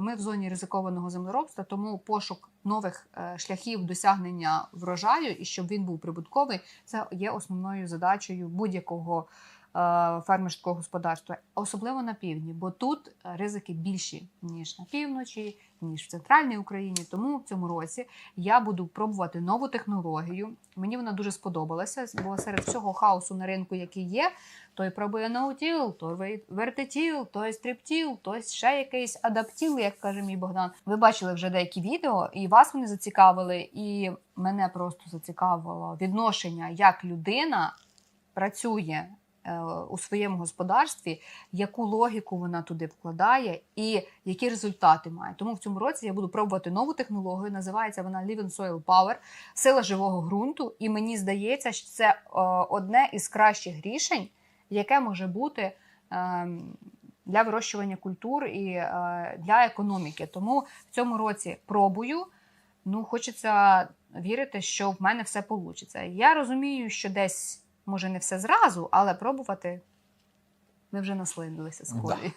Ми в зоні ризикованого землеробства, тому пошук нових е, шляхів досягнення врожаю і щоб він був прибутковий, це є основною задачею будь-якого фермерського господарства, особливо на півдні, бо тут е, ризики більші ніж на півночі, ніж в центральній Україні. Тому в цьому році я буду пробувати нову технологію. Мені вона дуже сподобалася, бо серед всього хаосу на ринку, який є, той пробує ноутіл, то вей- вертитіл, то стриптіл, то ще якийсь адаптіл, як каже мій Богдан. Ви бачили вже деякі відео, і вас вони зацікавили, і мене просто зацікавило відношення, як людина працює е, у своєму господарстві, яку логіку вона туди вкладає і які результати має. Тому в цьому році я буду пробувати нову технологію. Називається вона Living Soil Power, сила живого ґрунту. І мені здається, що це е, одне із кращих рішень, яке може бути. ем, Для вирощування культур і е, для економіки. Тому в цьому році пробую. Ну, хочеться вірити, що в мене все вийде. Я розумію, що десь може не все зразу, але пробувати ми вже наслинулися з Да. Колею.